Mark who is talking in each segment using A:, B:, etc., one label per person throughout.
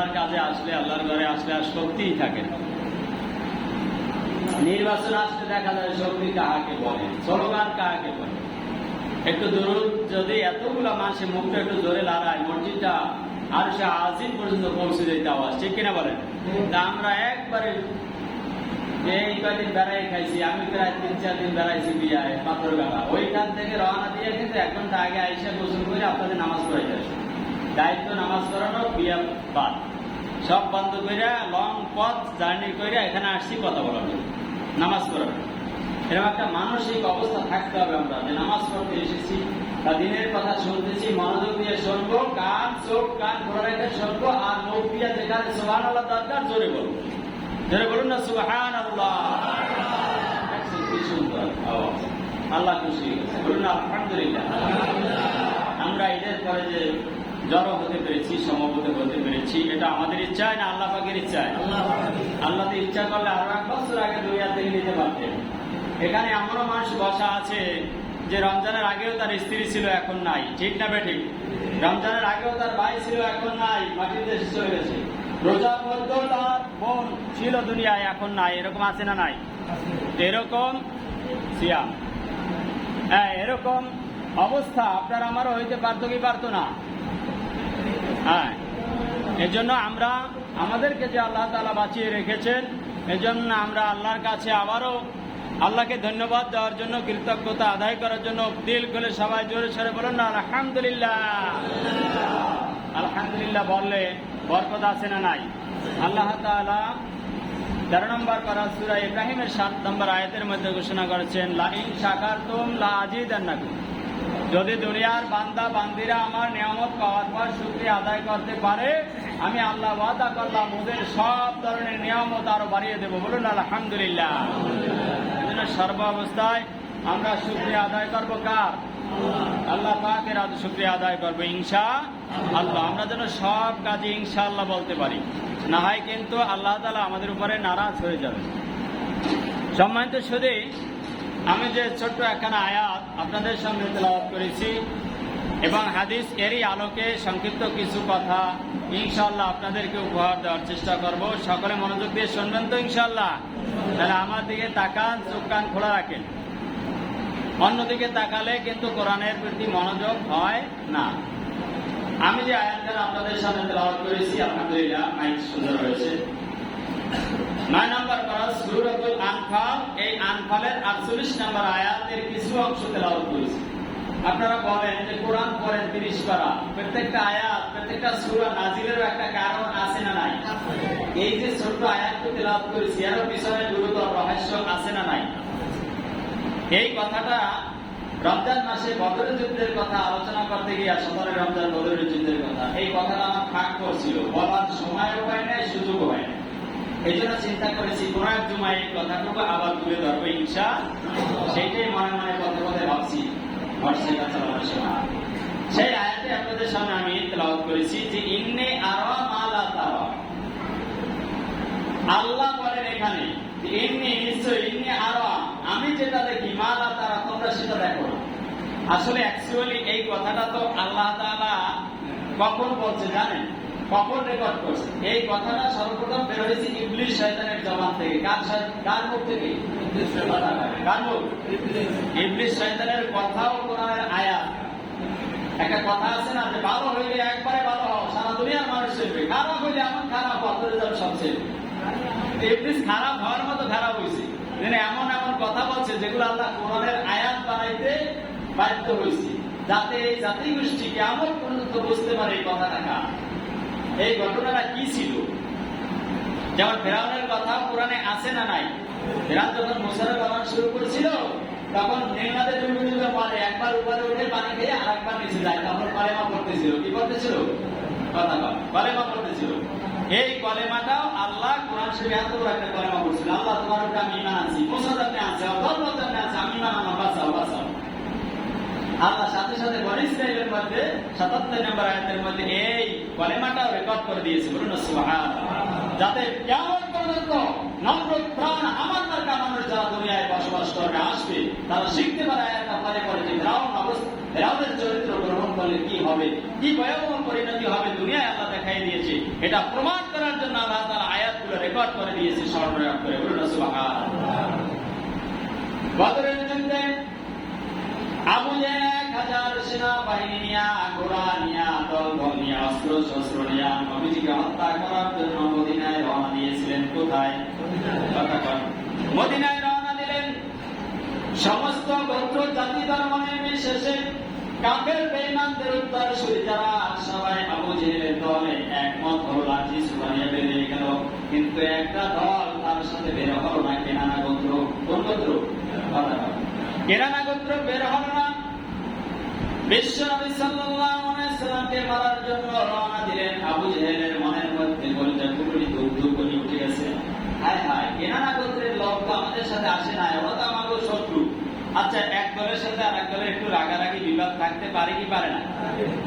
A: আল্লাহর কাজে আসলে, আল্লাহর ঘরে আসলে আর শক্তিই থাকে না। নির্বাচন আসলে দেখা যায় শক্তি কাহাকে বলে, স্লোগান কাহাকে বলে। একটু দূর যদি এতগুলা মানুষের মুখটা একটু জোরে লড়ায়, মসজিদটা আর সে আজিম পর্যন্ত পৌঁছে যেতে আওয়াজ ঠিক কিনা বলেন? তা আমরা একবারে এই কদিন বেড়াই খাইছি, আমি প্রায় তিন, চার দিন বেড়াইছি বিয়ায়, পাথর গালা ওইখান থেকে রওনা দিয়ে কিন্তু এক ঘণ্টা আগে আইসা গোসল করে আপনাদের নামাজ পড়াইতে আসে। দায়িত্ব নামাজ পড়ানো, বিয়া বাদ। সব বন্ধ করে লং পথ জার্নি করে এখানে আসছি কথা বলার নামাজ পড়ানো এরকম একটা মানসিক অবস্থা থাকতে হবে আমরা। যে নামাজ পড়তে এসেছি বা দিনের কথা শুনতেছি, মনোযোগ দিয়ে শুনব, কান, চোখ, কান খোলা রেখে শুনব, আর মুখ দিয়ে যেখানে সুহান আল্লাহ দরকার, জোরে বলব জোরে বলুন না সুহান আল্লাহ সুন্দর আল্লাহ খুশি বলুন আলহামদুলিল্লাহ। আমরা ঈদের পরে যে জড়ো হতে পেরেছি সমবেত হতে পেরেছি। এটা আমাদের ইচ্ছায় না আল্লাহ পাকের ইচ্ছায়? আল্লাহ তো ইচ্ছা করলে আরও এক বছর আগে দুনিয়া থেকে নিতে পারতেন। এখানে এমনও মানুষ বসা আছে যে রমজানের আগেও তার স্ত্রী ছিল এখন নাই। ঠিক না বেঠিক? রমজানের আগেও তার ভাই ছিল এখন নাই। মাটির দেশে চলে গেছে। রোজার মধ্যেও তার বোন ছিল দুনিয়ায় এখন নাই। এরকম আছে না নাই? এরকম সিয়াম। হ্যাঁ এরকম অবস্থা। আপনার আমারও হইতে পারতো কি পারতো না? হ্যাঁ। এজন্য আমরা আমাদেরকে যে আল্লাহ তালা বাঁচিয়ে রেখেছেন, এজন্য আমরা আল্লাহর কাছে আবারও আল্লাহকে ধন্যবাদ দেওয়ার জন্য, কৃতজ্ঞতা আদায় করার জন্য দিল করে সবাই জোরে সরে বলুন না আলহামদুলিল্লাহ। আলহামদুলিল্লাহ বললে বরকত আছে না নাই? আল্লাহ তাআলা তেরো নম্বর করা সুরা ইব্রাহিমের সাত নম্বর আয়াতের মধ্যে ঘোষণা করেছেন লাইন সাকার তুম লা আজিদান্নাকুম। যদি দুনিয়ার বান্দা, বান্দিরা আমার নিয়ামত পাওয়ার পর শুক্রিয়া আদায় করতে পারে, আমি আল্লাহ ওয়াদা করলাম, ওদের সব ধরনের নিয়ামত আরও বাড়িয়ে দেবো। বলুন, আলহামদুলিল্লাহ। সর্ব অবস্থায় আমরা শুক্রিয়া আদায় করব কার? আল্লাহ পাকের আজ শুক্রিয়া আদায় করব, ইনশা আল্লাহ। আমরা যেন সব কাজে ইনশাআল্লাহ বলতে পারি। না হয় কিন্তু আল্লাহ তালা আমাদের উপরে নারাজ হয়ে যাবে। সম্মানিত শুধু আমি যে ছোট্ট একখানা আয়াত আপনাদের সামনে তেলাওয়াত করেছি এবং হাদিস এরই আলোকে সংক্ষিপ্ত কিছু কথা ইনশাল্লাহ আপনাদেরকে উপহার দেওয়ার চেষ্টা করব। সকলে মনোযোগ দিয়ে শুনবেন তো ইনশাল্লাহ তাহলে আমার দিকে তাকান, চোখ কান খোলা রাখেন। অন্যদিকে তাকালে কিন্তু কোরআনের প্রতি মনোযোগ হয় না। আমি যে আয়াতটা আপনাদের সামনে তেলাওয়াত করেছি, আলহামদুলিল্লাহ, মাইক সুন্দর হয়েছে নয় নম্বর করা সুরতুল আনফাল। এই আনফালের আটচল্লিশ নম্বর আয়াতের কিছু অংশ আপনারা বলেন যে কোরআন পড়েন তিরিশ পারা। প্রত্যেকটা আয়াত, প্রত্যেকটা সুরা একটা কারণ আছে না নাই? এই যে ছোট্ট আয়াতকে তেলাওয়াত করেছি এর গুরুতর রহস্য আছে না নাই? এই কথাটা রমজান মাসে বদরের যুদ্ধের কথা আলোচনা করতে গিয়ে সতেরো রমজান বদরের যুদ্ধের কথা। এই কথাটা আমার ফাঁক করছিল বলার সময়ও হয় নাই, সুযোগও হয় না এই জন্য চিন্তা করেছি, কোন এক জুমায় কথাটুকু আবার তুলে ধরবো মনে মনে কথা কথা ভাবছি সেই আয়াতে আপনাদের সামনে আমি করেছি যে, ইন্নে মালা আল্লাহ বলেন এখানে ইন্নি নিশ্চয় ইন্নি আমি যেটা দেখি, মালা তারা, তোমরা সেটা দেখো আসলে অ্যাকচুয়ালি এই কথাটা তো আল্লাহ তাআলা কখন বলছে জানেন? কখন রেকর্ড করছে? এই কথাটা সর্বপ্রথম বের হয়েছে ইবলিশ শয়তানের জবান থেকে। কার কার মুখ থেকে? কার মুখ? ইবলিশ শয়তানের কথাও কোরআনের আয়াত। একটা কথা আছে না যে, ভালো হইলে একবারে ভালো হও, সারা দুনিয়ার মানুষ চলবে খারাপ হইলে এমন খারাপ অন্তরে যাবে সবচেয়ে। ইবলিশ খারাপ হওয়ার মতো খারাপ হয়েছে মানে এমন এমন কথা বলছে যেগুলো আল্লাহ কোরআনের আয়াত বানাইতে বাধ্য হয়েছে যাতে এই জাতি গোষ্ঠী কেমন পর্যন্ত বুঝতে পারে এই কথাটা কার। এই ঘটনাটা কি ছিল? যেমন ফেরাউনের কথা কোরআনে আছে না নাই? ফেরাউন যখন মুসারে বানানো শুরু করেছিল, তখন নির্মাদের দুর্বিনীত পারে একবার উপরে উঠে পানি খেয়ে আর একবার নিচে যায়। তখন কলেমা পড়তেছিল। কি করতেছিল কথা কলেমা পড়তেছিল। এই কলেমাটাও আল্লাহ কোরআন শরীফে এত বড় একটা কলেমা পড়ছিল। আল্লাহ, তোমার উপরে আমি ইমান আছি আছে আপনি আছে আমি ইমান আনলাম, বাঁচাও বাঁচাও। আল্লাহ সাথে সাথে বনি ইসরাইলের মধ্যে সাতাত্তর নম্বর আয়াতের মধ্যে এই রেকর্ড করে দিয়েছে। বলুন না সুবহান যাতে কেমন পর্যন্ত নম্র প্রাণ আমার দুনিয়ায় বসবাস আসবে, তারা শিখতে পারে পরে যে ফেরাউন অবস্থা ফেরাউনের চরিত্র গ্রহণ করলে কি হবে, কি ভয়াবহ পরিণতি হবে দুনিয়ায় আল্লাহ দেখাই দিয়েছে। এটা প্রমাণ করার জন্য আল্লাহ তারা আয়াতগুলো রেকর্ড করে দিয়েছে স্মরণ করে। বলুন না সুবহান বদরের যুদ্ধে আবু হাজার সেনাবাহিনী সমস্ত গোত্র, জাতি, ধর্ম নির্বিশেষে কাফের বেঈমানদের উত্তর শুরু যারা সবাই আবু দলে একমত হলো, লাঠি সুবানিয়ে বেরিয়ে গেল। কিন্তু একটা দল তার সাথে বের হলো না। কেনানা গোত্র, কোন গোত্র? কথা কন। কেরানা গোত্র বের হল না। বিশ্ব সাল্লাল্লাহু আলাইহি সাল্লামকে মারার জন্য রওনা দিলেন আবু জেহেলের মনের মধ্যে বলতে কুকুরি দুধ দুধ করে উঠে গেছে। কেনানা গোত্রের লোক তো আমাদের সাথে আসে না ওরা তো আমাদের শত্রু। আচ্ছা এক আর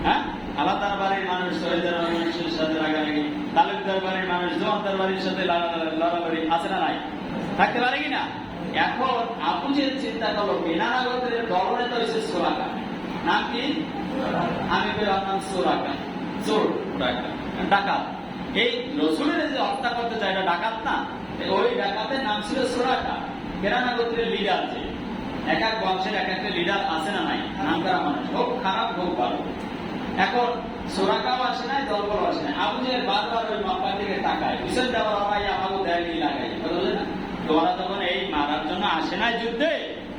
A: হ্যাঁ? মানুষের সাথে রাগারাগি, তালুকদার মানুষ, জোয়ানদার বাড়ির সাথে লড়ালড়ি আছে না নাই? থাকতে পারে কি এখন আপু যে চিন্তা করল বেনানা গোত্রের দলনে তো হয়েছে সোরাকা নাম কি নাম চোর ডাকাত। এই রসুলের যে হত্যা করতে ডাকাত না? ওই ডাকাতের নাম ছিল সোরাকা কেরানা গোত্রের লিডার যে। এক এক বংশের এক একটা লিডার আছে না নাই? নাম করা মানুষ। হোক খারাপ, হোক ভালো। এখন সোরাকাও আসে নাই দলবল আসে নাই। আবু জেহেল বারবার ওই মাপার দিকে তাকায়। বিশেষ দেওয়ার আমাকে দেয়নি লাগাই বুঝলেন না? তো ওরা যখন এই মারার জন্য আসে নাই যুদ্ধে।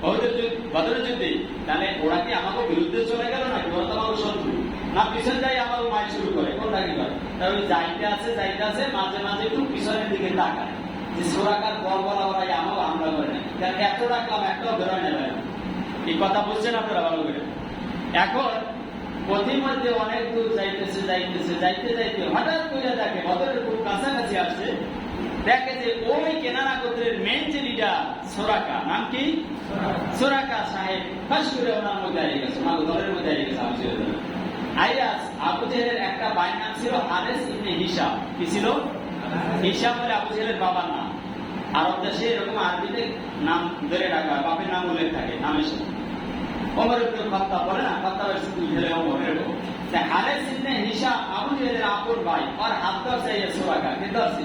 A: বদরের যুদ্ধ- বদরের যুদ্ধে তাহলে ওরা কি আমাকে বিরুদ্ধে চলে গেল নাকি? ওরা তো আমাকে শত্রু না, পিছন যাই আমার মাই শুরু করে, কোনটা কি তাহলে যাইতে আছে যাইতে আছে, মাঝে মাঝে একটু পিছনের দিকে তাকায়। যে সোরাকার বল বলা ওরা আমাকে হামলা করে না। কারণ এত রাখলাম, একটাও বেরোয় না এই কথা বুঝছেন আপনারা ভালো করে? এখন পথিমধ্যে অনেক দূর যাইতেছে যাইতেছে, যাইতে যাইতে হঠাৎ করে দেখে বদরের খুব কাছাকাছি আসছে। দেখে যে ওই কেনারা গোত্রের মেন যে লিডার সোরাকা। নাম কি? সোরাকা সাহেব। ফাঁস করে ওনার মধ্যে হারিয়ে গেছে। ওনার দলের মধ্যে হারিয়ে গেছে আবু জেহেল আবু জেহেলের একটা ভাইয়ের নাম ছিল হারেস ইবনে হিসাব কি ছিল? হিসাব বলে আবু জেহেলের বাবার নাম। আরব দেশে এরকম আরবিতে নাম ধরে হয় বাপের নাম উল্লেখ থাকে নামের সাথে ওমর ইবনে খাত্তাব বলে না? খাত্তাবের সাথে ঢেলে ওমর, এরকম। হারেস ইবনে হিসাব আবু জেহেলের আপন ভাই আর হাত ধরছে সোরাকা। কে ধরছে?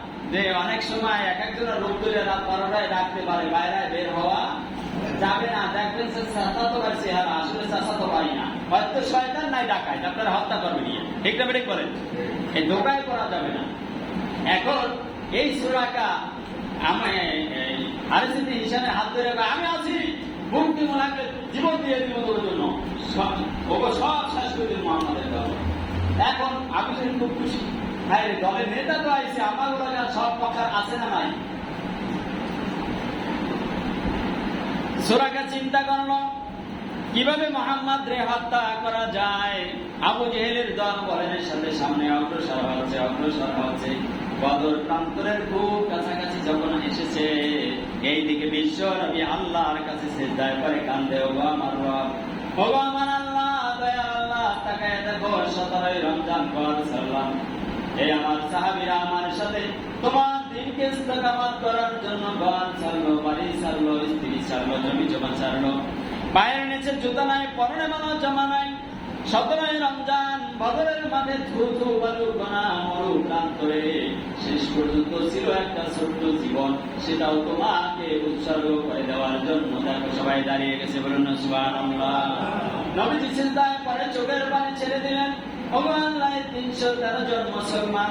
A: যে অনেক সময় এক একজনের রূপ তৈরি রাত বারোটায় ডাকতে পারে, বাইরে বের হওয়া যাবে না। দেখবেন সে চেহারা আসলে চাচাতো ভাই না। হয়তো শয়তান নাই ডাকায় আপনারা হত্যা করবে নিয়ে ঠিক না বেঠিক করেন এই দোকায় করা যাবে না। এখন এই সুরাকা আমি আরেসিটি হিসাবে হাত ধরে আমি আছি। মুক্তি মোলাকে জীবন দিয়ে দিব তোর জন্য। সব শেষ করে দিন মোহাম্মদের এখন আমি খুব খুশি দলের নেতা তো আমার সব আছে না নাই চিন্তা করল? কীভাবে মোহাম্মদ রে হত্যা করা যায়? আবু জেহেলের দল বলের সাথে সামনে অগ্রসর হচ্ছে অগ্রসর হচ্ছে। বদর প্রান্তরের খুব কাছাকাছি যখন এসেছে এই দিকে বিশ্ব নবী আল্লাহর কাছে পরে কান্দে রব আল্লাহ, দয়া আল্লাহ দেখো, সতেরোই রমজান সাল্লাম আমার সাথে তোমার স্ত্রী নিচে প্রান্তরে শেষ পর্যন্ত ছিল একটা ছোট্ট জীবন, সেটাও তোমাকে উৎসর্গ করে দেওয়ার জন্য। দেখো, সবাই দাঁড়িয়ে গেছে, বলুন সুবহানাল্লাহ। নবীজি চিন্তায় পরে চোখের পানি ছেড়ে দিলেন। ভগবান তিনশো তেরো জন মুসলমান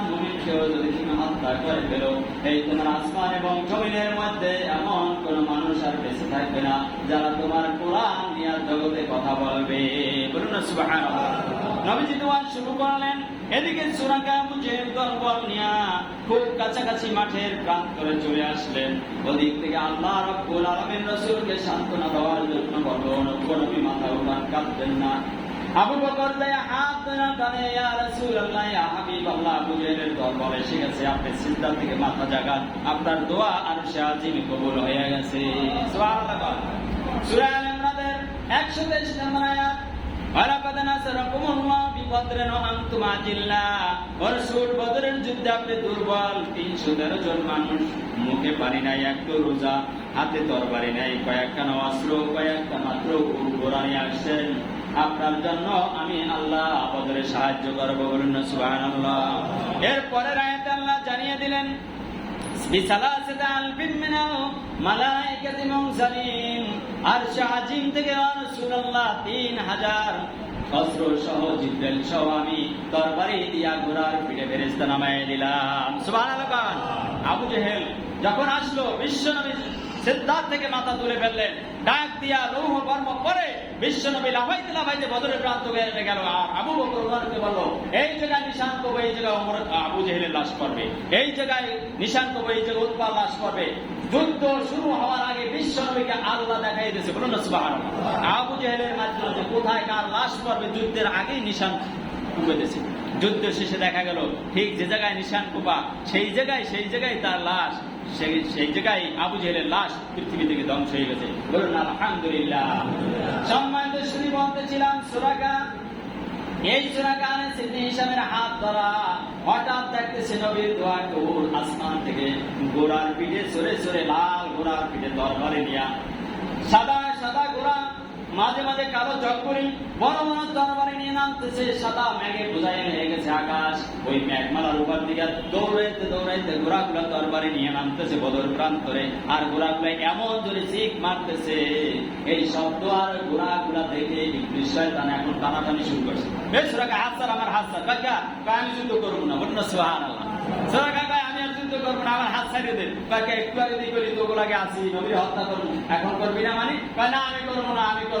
A: যদি তুমি হত্যা করে ফেলো, এই তোমার আসমান এবং জমিনের মধ্যে এমন কোন মানুষ আর বেঁচে থাকবে না যারা তোমার কোরআন জগতে কথা বলবে। নবীজি শুরু করলেন। এদিকে সুরাকা দলবল নিয়া খুব কাছাকাছি মাঠের চলে আসলেন। ওদিক থেকে আল্লাহ রব্বুল আলামিন রাসূলকে সান্ত্বনা দেওয়ার জন্য বললেন নবী মাথা উঠান, কাঁদবেন না। আবু বকর দেয় হাত ধরে টানে রাসূলুল্লাহ হাবিবাল্লাহ আবু জেহেলের দরবারে এসে গেছে আপনি সিজদা থেকে মাথা জাগান। আপনার দোয়া আর শাজিম কবুল গেছে। সুবহানাল্লাহ সূরা আল ইমরানের 123 নম্বর আয়াত, ওয়ালাকাদ নাসারাকুমুল্লাহ বিবদরিন ওয়া আনতুম আজিল্লা ও বদরের যুদ্ধে আপনি দুর্বল। 313 জন মানুষ মুখে পানি নাই, একটু রোজা, হাতে তরবারি নাই, কয়েকখানা অস্ত্র, কয়েকটা মাত্র আসছেন। আপনার জন্য আমি আল্লাহ বদরে সাহায্য করব বলুন সুবহানাল্লাহ। এরপরে আয়াতে আল্লাহ জানিয়ে দিলেন 3000 অস্ত্র সহ আমি দিয়া পিঠে নামায় দিলাম। আবু জেহেল যখন আসলো বিশ্বনবী সিদ্ধার্থ থেকে মাথা তুলে ফেললেন। ডাক দিয়া লৌহ কর্ম করে বিশ্বনবী লাফাইতে লাফাইতে বদরের প্রান্ত বেড়ে গেল। আর আবু বকর ওমরকে বলল, এই জায়গায় নিশান করব এই জায়গায় ওমর আবু জেহেলের লাশ করবে এই জায়গায় নিশান করব এই জায়গায় উৎপাল লাশ করবে যুদ্ধ শুরু হওয়ার আগে বিশ্বনবীকে আল্লাহ দেখাই দিয়েছে। বলুন আবু জেহেলের মাধ্যমে কোথায় কার লাশ করবে যুদ্ধের আগেই নিশান কুপে দিয়েছে যুদ্ধ শেষে দেখা গেল, ঠিক যে জায়গায় নিশান কুপা, সেই জায়গায় সেই জায়গায় তার লাশ। সেই সেই জায়গায় আবু জেহেলের লাশ পৃথিবী থেকে ধ্বংস হয়ে গেছে। বলুন, আলহামদুলিল্লাহ। সম্মানিত সুরাকা এই সুরাকানে হিসাবের হাত ধরা। হঠাৎ দেখতেছে নবীর দোয়া আসমান থেকে। গোড়ার পিঠে সরে সরে লাল ঘোড়ার পিঠে দরবারে নিয়া সাদা সাদা ঘোড়া মাঝে মাঝে কালো চক্করি বড় বড় তরবারি নিয়ে নামতেছে, সাদা মেঘে বোঝাই হয়ে গেছে আকাশ। ওই মেঘমালার উপর দিকে দৌড়াইতে দৌড়াইতে ঘোড়াগুলা তরবারি নিয়ে নামতেছে বদর প্রান্তরে। আর ঘোড়াগুলা এমন জোরে চিক মারতেছে, এই শব্দ আর ঘোড়াগুলা দেখে ইবলিস শয়তান এখন টানাটানি শুরু করছে। বেশ রাখা হাত স্যার আমার হাত স্যার কাকা আমি যুদ্ধ করব না। বলুন না সুহান আমি আর যুদ্ধ করব না, আমার হাত ছাড়িয়ে দেন একটু আগে দিয়ে করি তো আসি নবীর হত্যা করব। এখন করবি না মানে? না, আমি করব না, আমি করব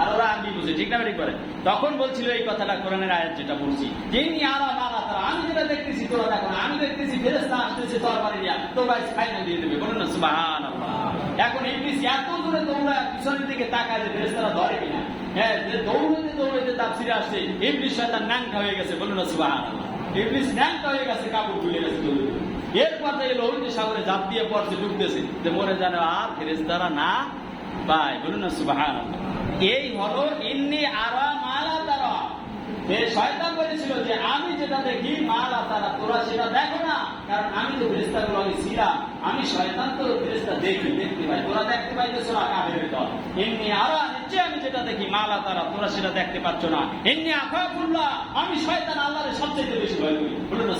A: আর ওরা আরবি বুঝে ঠিক না করে তখন বলছিল এই কথাটা কোরআনের আয়াত যেটা বলছি আলা তারা আমি যেটা দেখতেছি তোরা দেখো আমি দেখতেছি ফেরেস্তা আসতেছে তরবারি দিয়া ফাইনাল দিয়ে দেবে, বলুন না সুবাহান এখন ইংলিশ এত দূরে দৌড়া, পিছনের দিকে তাকায় যে ফেরেস্তারা ধরে কিনা। হ্যাঁ দৌড়াতে দৌড়াতে তাপসিরে আসছে ইংলিশ শয়তান ন্যাংকা হয়ে গেছে, বলুন না সুবাহান ইংলিশ ন্যাংকা হয়ে গেছে, কাপড় খুলে গেছে। এরপর থেকে লোহিত সাগরে জাপ দিয়ে পড়ছে, ডুবতেছে। যে মরে জানে আর ফেরেস্তারা না পায়, বলুন না সুবাহান এই হলো, ইন্নি আরা মালা তারা। এ শয়তান বলেছিল যে, আমি যেটা দেখি, মালা তারা। তোরা সেটা দেখো না, কারণ আমি তো ফেরেস্তা গুলো আগে ছিলাম। আমি শয়তান তো ফেরেস্তা দেখি, দেখতে পাই। তোরা দেখতে পাইতেছো না কাবের দল এমনি আরা নিশ্চয় আমি যেটা দেখি, মালা তারা। তোরা সেটা দেখতে পাচ্ছ না। এমনি আফাকুল্লাহ আমি শয়তান আল্লাহরে সবচেয়ে বেশি ভয় করি। বলুন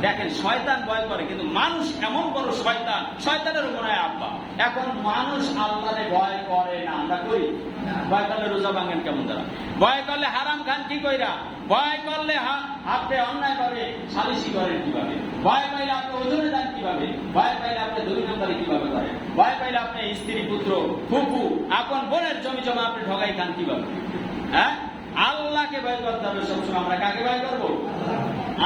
A: দেখেন শয়তান ভয় করে, কিন্তু মানুষ এমন বড় শয়তান, শয়তানের মনে হয় আব্বা। এখন মানুষ আল্লাহরে ভয় করে না, আমরা করি ভয় করলে রোজা ভাঙেন কেমন তারা? ভয় করলে হারাম খান কি কইরা? ভয় করলে হা- আপনি অন্যায় করে, সালিশি করেন কীভাবে? ভয় পাইলে আপনি ওজনে যান কীভাবে? ভয় পাইলে আপনি দুই নম্বরে কীভাবে করেন ভয় পাইলে আপনি স্ত্রী, পুত্র, ফুফু, আপন বোনের জমি জমা আপনি ঠগাই খান কীভাবে? হ্যাঁ? আল্লাহকে ভয় করতে হবে সবসময়। আমরা কাকে ভয় করব?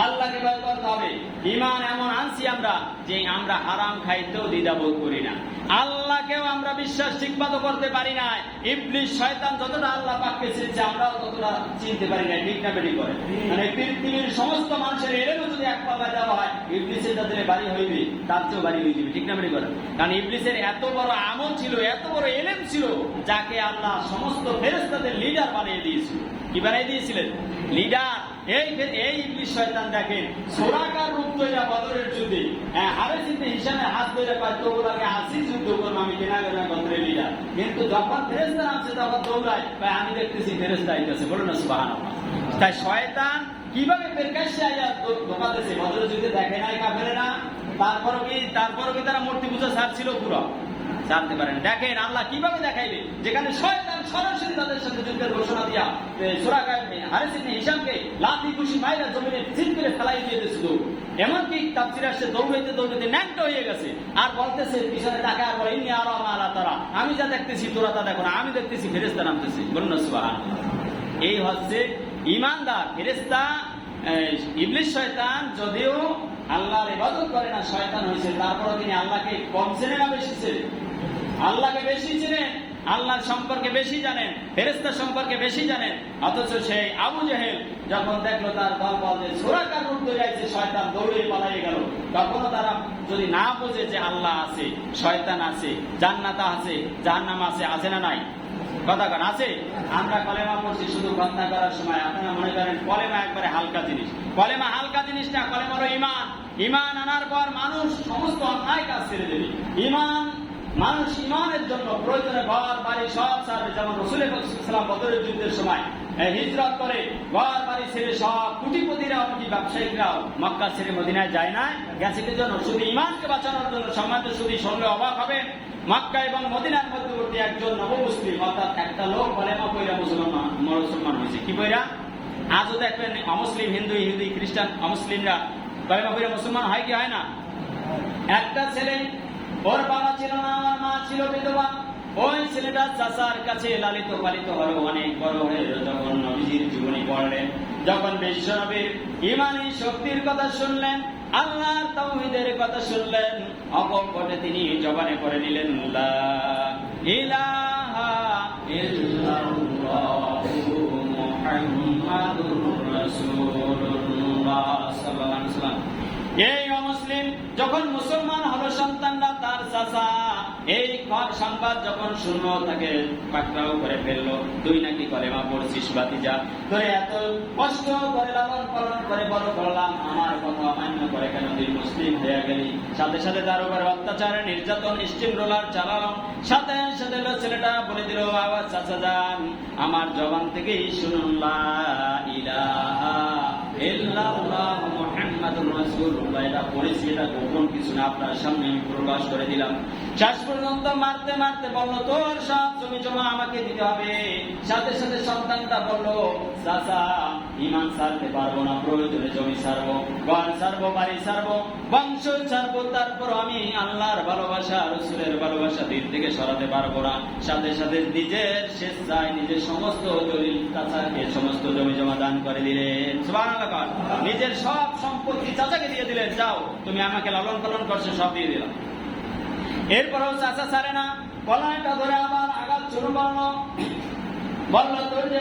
A: আল্লাহকে ভয় করতে হবে। ইমান এমন আনছি আমরা, যে আমরা হারাম খাইতেও দ্বিধাবোধ করি না। আল্লাহকেও আমরা বিশ্বাস ঠিকমতো করতে পারি না। ইবলিশ শয়তান যতটা আল্লাহ পাককে চিনছে আমরাও ততটা চিনতে পারি না, ঠিক না বেরি করে মানে পৃথিবীর সমস্ত মানুষের এলেও যদি এক পাল্লা দেওয়া হয় ইবলিশের যাদের বাড়ি হইবে, তার চেয়েও বাড়ি হয়ে যাবে ঠিক না বেরি করে কারণ ইবলিশের এত বড় আমল ছিল, এত বড় এলেম ছিল, যাকে আল্লাহ সমস্ত ফেরেস্তাদের লিডার বানিয়ে দিয়েছিল। কি বানিয়ে দিয়েছিলেন? লিডার। এই এই ইংলিশ শয়তান দেখেন সোরাকার রূপ তৈরা বদরের যুদ্ধে। হ্যাঁ হারে চিন্তে হিসাবে হাত ধরে পায় তবুলাকে হাসি যুদ্ধ করব, আমি কেনা গেলাম বদরের লিডার। কিন্তু যখন ফেরেস্তা নামছে, তখন দৌড়ায় ভাই আমি দেখতেছি ফেরেস্তা আইতেছে। বলো না সুবাহান তাই শয়তান কীভাবে বেরকাশে আইয়া ঢোকাতেছে বদরের যুদ্ধে দেখে নাই কাফেরে না তারপরও কি তারপরও কি তারা মূর্তি পূজা ছাড়ছিল পুরো? জানতে পারেন। দেখেন আল্লাহ কীভাবে দেখাইবে? যেখানে শয়তান সরাসরি তাদের সাথে যুদ্ধের ঘোষণা দিয়া সুরাকায় হারিসিন হিসামকে লাথি খুশি মাইরা জমিনে চিন করে ফেলাই দিয়ে দিয়েছিল। এমনকি তাপসির আসছে, দৌড়াইতে দৌড়াইতে ন্যাংটা হয়ে গেছে। আর বলতেছে, পিছনে টাকা আর বলে, ইন্নি আরও আল্লাহ তারা। আমি যা দেখতেছি, তোরা তা দেখো না। আমি দেখতেছি ফেরেস্তা নামতেছি। বলুন না এই হচ্ছে ইমানদার ফেরেস্তা ইবলিশ শয়তান যদিও আল্লাহর ইবাদত করে না, শয়তান হয়েছে তারপরে তিনি আল্লাহকে কম চেনে না, বেশি আল্লাহকে বেশি চেনেন, আল্লাহর সম্পর্কে বেশি জানেন ফেরেস্তা সম্পর্কে বেশি জানেন, অথচ সেই আবু জেহেল যখন দেখল তার দল বল যে সোরাকার রূপ যাইছে শয়তান দৌড়ে পালাই গেল। তখনও তারা যদি না বোঝে যে আল্লাহ আছে, শয়তান আছে, জান্নাতা আছে, জাহান্নাম আছে আছে না নাই? কথা কন, আছে? আমরা কলেমা পড়ছি শুধু ঘটনা করার সময়। আপনারা মনে করেন কলেমা একবারে হালকা জিনিস। কলেমা হালকা জিনিস না কলেমা হলো ইমান। ইমান আনার পর মানুষ সমস্ত অন্যায় কাজ ছেড়ে দেবে। ইমান মানুষ ইমানের জন্য প্রয়োজনে ঘর বাড়ি সব ছাড়বে যেমন রসুল সালাম বদরের যুদ্ধের সময় হিজরত করে ঘর বাড়ি ছেড়ে সব কুটিপতিরা এমনকি ব্যবসায়িকরাও মক্কা ছেড়ে মদিনায় যায় না গেছে কি জন্য শুধু ইমানকে বাঁচানোর জন্য সম্মানিত শুধু সঙ্গে অবাক হবে মক্কা এবং মদিনার মধ্যবর্তী একজন নব মুসলিম অর্থাৎ একটা লোক কলেমা কইরা মুসলমান মুসলমান হয়েছে কি বইরা? আজও দেখবেন অমুসলিম হিন্দু ইহুদি খ্রিস্টান, অমুসলিমরা কলেমা কইরা মুসলমান হয় কি হয় না? একটা ছেলে ওর বাবা ছিল না আমার মা ছিল বিধবা। ওই ছেলেটা চাচার কাছে লালিত পালিত হলো। অনেক বড় হয়ে যখন নবীজির জীবনী পড়লেন, যখন বিশ্বনবীর ইমানি শক্তির কথা শুনলেন, আল্লাহর তাওহীদের কথা শুনলেন অকপটে তিনি জবানে করে নিলেন, লা ইলাহা ইল্লাল্লাহু মুহাম্মাদুর রাসূলুল্লাহ সাল্লাল্লাহু আলাইহি এই যখন মুসলমান হলো সন্তানরা, তার চাচা এই সংবাদ যখন শুনলো, তাকে পাকড়াও করে ফেলল। তুই নাকি কলেমা পড়ছিস বাতিজা তোরে এত কষ্ট করে লালন পালন করে বড় করলাম, আমার কথা অমান্য করে কেন তুই মুসলিম হয়ে গেলি? সাথে সাথে তার উপরে অত্যাচার, নির্যাতন, স্টিম রোলার চালালাম। সাথে সাথে ছেলেটা বলে দিল আওয়াজ চাচা যান, আমার জবান থেকেই শুনুন মুহাম্মাদুর বা এটা পড়েছি এটা গোপন কিছু না, আপনার সামনে আমি প্রকাশ করে দিলাম। শেষ পর্যন্ত মারতে মারতে বলল, তোর সব জমি জমা আমাকে দিতে হবে। সাথে সাথে সন্তানটা বলল, চাচা ইমান সারতে পারব না, প্রয়োজনে জমি ছাড়বো ঘর ছাড়বো বাড়ি ছাড়বো বংশ ছাড়বো তারপর আমি আল্লাহর ভালোবাসা, রসুলের ভালোবাসা দিন থেকে সরাতে পারব না। সাথে সাথে নিজের শেষ চাই নিজের সমস্ত দলিল, চাচাকে সমস্ত জমি জমা দান করে কর। নিজের সব সম্পত্তি চাচাকে দিয়ে দিলেন। যাও, তুমি আমাকে লালন পালন করছ, সব দিয়ে দিলাম। এরপরেও চাচা ছাড়ে না। কলাইটা ধরে আবার আঘাত শুরু করল বলল, তোর যে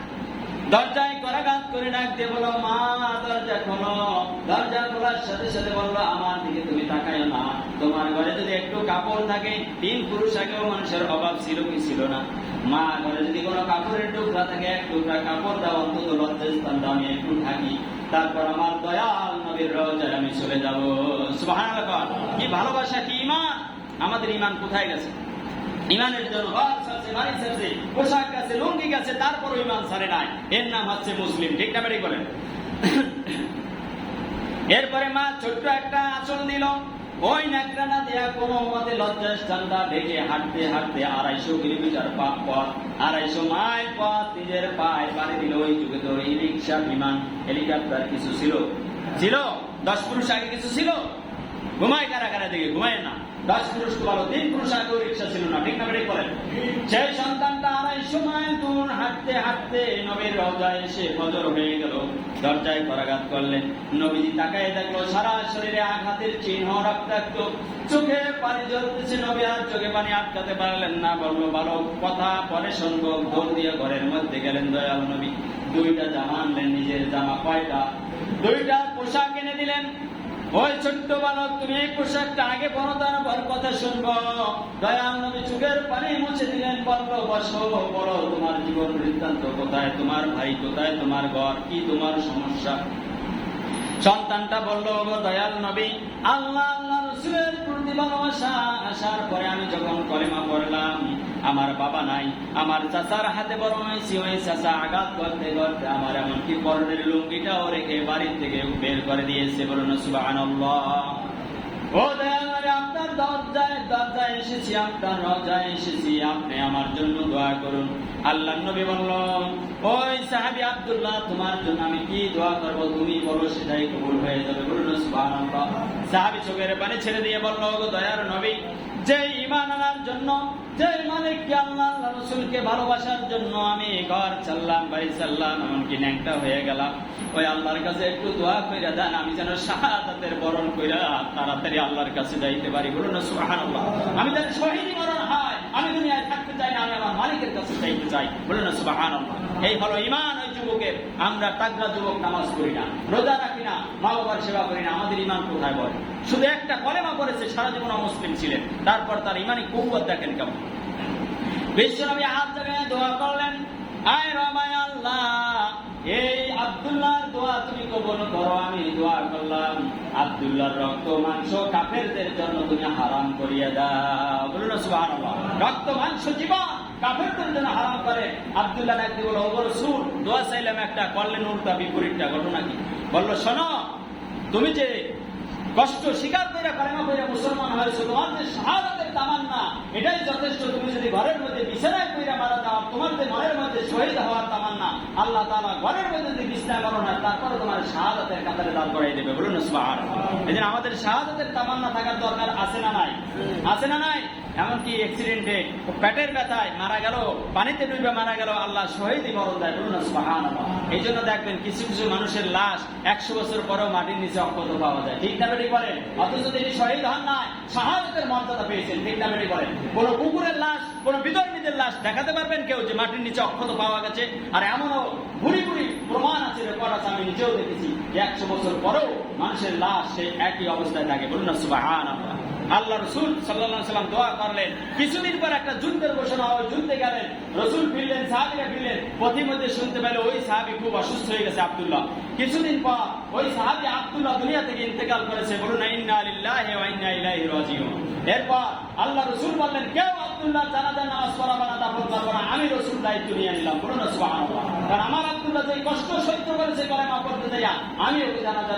A: দরজায় করাঘাত করে ডাক দিয়ে বলো, মা, দরজা খোলো। দরজা খোলার সাথে সাথে বলল, আমার দিকে তুমি তাকাইও না। তোমার ঘরে যদি একটু কাপড় থাকে, তিন পুরুষ আগেও মানুষের অভাব ছিল কি ছিল না? মা, ঘরে যদি কোনো কাপড়ের টুকরা থাকে, এক টুকরা কাপড় দাও, অন্তত লজ্জাস্থান দাও, আমি একটু থাকি। তারপর আমার দয়াল নবীর রোজায় আমি চলে যাব। সুবহানাল্লাহ কি ভালোবাসা, কি ইমান আমাদের ইমান কোথায় গেছে? ইমানের জন্য ছাড়ছে বাড়ি ছাড়ছে, পোশাক গেছে লুঙ্গি গেছে তারপরও ইমান ছাড়ে নাই। এর নাম হচ্ছে মুসলিম, ঠিক না বেড়ে বলেন এরপরে মা ছোট্ট একটা আঁচল দিল। ওই ন্যাকড়ানা দেয়া কোনো মতে লজ্জা স্থানটা ঢেকে হাঁটতে হাঁটতে আড়াইশো কিলোমিটার পথ পথ, আড়াইশো মাইল পথ নিজের পায়ে পাড়ি দিল। ওই যুগে তো রিক্সা বিমান, হেলিকপ্টার কিছু ছিল। ছিল? দশ পুরুষ আগে কিছু ছিল? ঘুমায় কারা কারা দিকে, ঘুমায় না। পুরুষ না, ঠিক করেন সেই হাঁটতে হাঁটতে নবীর হয়ে দরজায় করলেন। নবীজি সারা শরীরে চিহ্ন চোখে পানি জ্বলতেছে নবী, আর চোখে পানি আটকাতে পারলেন না। বলল, ভালো কথা, পরে শুনব। দৌড় দিয়ে ঘরের মধ্যে গেলেন দয়াল নবী। দুইটা জামা আনলেন, নিজের জামা কয়টা? দুইটা পোশাক এনে দিলেন। ওই ছোট্ট বালক তুমি পোশাকটা আগে বড় তারপর কথা শুনব। দয়াল নবী চোখের পানি মুছে দিলেন বলল বসো বলো তোমার জীবন বৃত্তান্ত কোথায়? তোমার ভাই কোথায়? তোমার ঘর কি? তোমার সমস্যা? সন্তানটা বলল দয়াল নবী, আল্লাহ প্রতি ভালোবাসা আসার পরে আমি যখন কলেমা পড়লাম, আমার বাবা নাই, আমার চাচার হাতে বড় হয়েছি, ওই চাচা আঘাত করতে করতে আমার এমনকি পরনের লুঙ্গিটাও রেখে বাড়ির থেকে বের করে দিয়েছে বলুন সুবহানাল্লাহ। ও দয়াল আপনার দরজায় দরজায় এসেছি, আপনার রজায় এসেছি, আপনি আমার জন্য দোয়া করুন। আল্লাহ নবী বলল, ওই সাহাবি আব্দুল্লাহ, তোমার জন্য আমি কি দোয়া করব? তুমি বলো, সেটাই কবুল হয়ে যাবে। বলুন সাহাবি চোখের পানি ছেড়ে দিয়ে বলল, ওগো দয়ার নবী যে ইমান আনার জন্য যে মালিককে আল্লাহ রসুলকে ভালোবাসার জন্য আমি ঘর চাললাম, বাড়ি চাললাম, এমনকি ন্যাংটা হয়ে গেলাম। ওই আল্লাহর কাছে একটু দোয়া কইরা দেন, আমি যেন শাহাদাতের বরণ কইরা তাড়াতাড়ি আল্লাহর কাছে যাইতে পারি। বলুন না, সুবহানাল্লাহ। আমি যেন শহীদি মরণ হয়, আমি দুনিয়ায় থাকতে চাই না, আমি আমার মালিকের কাছে যাইতে চাই। বলুন না, সুবহানাল্লাহ। এই হলো ইমান ওই যুবকের আমরা তাগড়া যুবক নামাজ পড়ি না, রোজা রাখি না মা বাবার সেবা করি না, আমাদের ইমান কোথায় বলে? শুধু একটা কলেমা পড়েছে, সারা জীবন মুসলিম ছিলেন। তারপর তার ইমানি কৌবত দেখেন কেমন। বিশ্বনবী হাত জায়গায় দোয়া করলেন, আয় রমায় আল্লাহ তুমি কবল করো, আমি দোয়া করলাম। আব্দুল্লাহর রক্ত মাংস কাফেরদের জন্য তুমি হারাম করিয়া দাও। বলুন রক্ত মাংস জীবন একটা বলল, শোনো, তুমি যে কষ্ট মুসলমান হয়েছে, তোমার যে তামান্না, এটাই যথেষ্ট। তুমি যদি ঘরের মধ্যে বিছানায় কইরা মারা যাওয়া তোমার যে মনের মধ্যে শহীদ হওয়ার তামান্না। আল্লাহ তালা ঘরের মধ্যে যদি বিছনায় করো না তারপরে তোমার শাহাদাতের কাতারে দাঁড় করাই দেবে। বলুন সুবহান এই আমাদের শাহাদাতের তামান্না থাকার দরকার আছে না নাই? আছে না নাই? এমনকি অ্যাক্সিডেন্টে পেটের ব্যথায় মারা গেল পানিতে ডুবে মারা গেল আল্লাহ শহীদই মরণ দেয় বলুন এই জন্য দেখবেন কিছু কিছু মানুষের লাশ একশো বছর পরেও মাটির নিচে অক্ষত পাওয়া যায়। ঠিক না বলেন? অথচ তিনি শহীদ হন নাই, শাহাদতের মর্যাদা পেয়েছেন। ঠিক না বলেন? কোন কুকুরের লাশ, কোন বিধর্মীদের লাশ দেখাতে পারবেন কেউ যে মাটির নিচে অক্ষত পাওয়া গেছে? আর এমনও ভুড়ি ভুড়ি প্রমাণ আছে রেকর্ড আছে, আমি নিজেও দেখেছি একশো বছর পরেও মানুষের লাশ সেই একই অবস্থায় থাকে। বলুন না সুবাহান আল্লাহ রসুল সাল্লাহ সাল্লাম দোয়া করলেন। কিছুদিন পর একটা যুদ্ধের ঘোষণা হয় যুদ্ধে গেলেন। রসুল ফিরলেন, সাহাবিরা ফিরলেন। পথিমধ্যে শুনতে পেলে ওই সাহাবি খুব অসুস্থ হয়ে গেছে আব্দুল্লাহ। কিছুদিন পর ওই সাহাবি আব্দুল্লাহ দুনিয়া থেকে ইন্তেকাল করেছে। বলুন এরপর আল্লাহ রসুল বললেন, কেউ আব্দুল্লাহ জানাজার নামাজ না আমি রসুল দায়িত্ব নিয়ে নিলাম। বলুন কারণ আমার আব্দুল্লাহ যে কষ্ট সহ্য করেছে যাইয়া আমি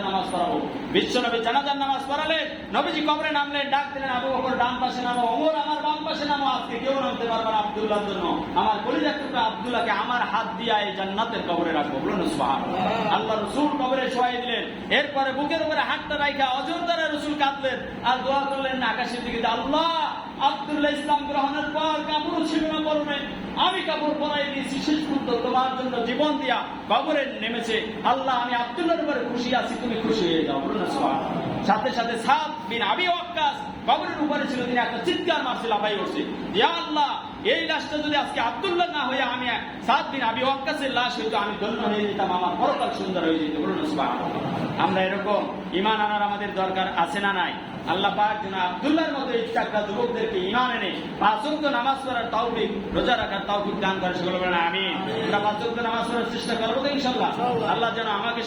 A: নামাজ পড়াবো। বিশ্ব নবী নামাজ পড়ালেন নবীজি কবরে নামলেন, ডাক দিলেন, আবু বকর, ডান পাশে নামো, ওমর, আমার বাম পাশে নামো, আজকে কেউ নামতে পারবে না আব্দুল্লাহর জন্য। আমার কলিজা আব্দুল্লাহকে আমার হাত দিয়ে জান্নাতের কবরে রাখব। বলুন সুবহানাল্লাহ। আল্লাহ রসুল কবরে শোয়াই দিলেন। এরপরে বুকের উপরে হাতটা রাখা অযোধ্যারে রসুল কাঁদলেন আর দোয়া করলেন আকাশের দিকে আল্লাহ, আব্দুল্লাহ ইসলাম গ্রহণের পর কাপড় ছিল না পরনে আমি কাপড় পরাই দিয়েছি, শেষ পর্যন্ত তোমার জন্য জীবন দিয়া কবরে নেমেছে। আল্লাহ, আমি আব্দুল্লাহর উপরে খুশি আছি, তুমি খুশি হয়ে যাও। বলুন সাথে সাথে সাত বিন আবি ওয়াক্কাস কবরের উপরে ছিল, তিনি একটা চিৎকার মারছে, লাফাই উঠছে। ইয়া আল্লাহ এই লাশটা যদি আজকে আব্দুল্লাহ না হয়ে আমি সাত দিন আবি ওয়াক্কাসের লাশ হইতো, আমি ধন্য হয়ে যেতাম, আমার পরকাল সুন্দর হয়ে যেত, বলুন আমরা এরকম ইমান আনার আমাদের দরকার আছে না নাই? আল্লাহ পাক যেন আব্দুল্লাহর মতো ইচ্ছাকরা যুবকদেরকে ইমান এনে পাঁচ ওয়াক্ত নামাজ পড়ার তৌফিক, রোজা রাখার তৌফিক দান করে সেগুলো বলেন আমি আমরা পাঁচ নামাজ পড়ার চেষ্টা করব তো ইনশাল্লাহ। আল্লাহ যেন আমাকে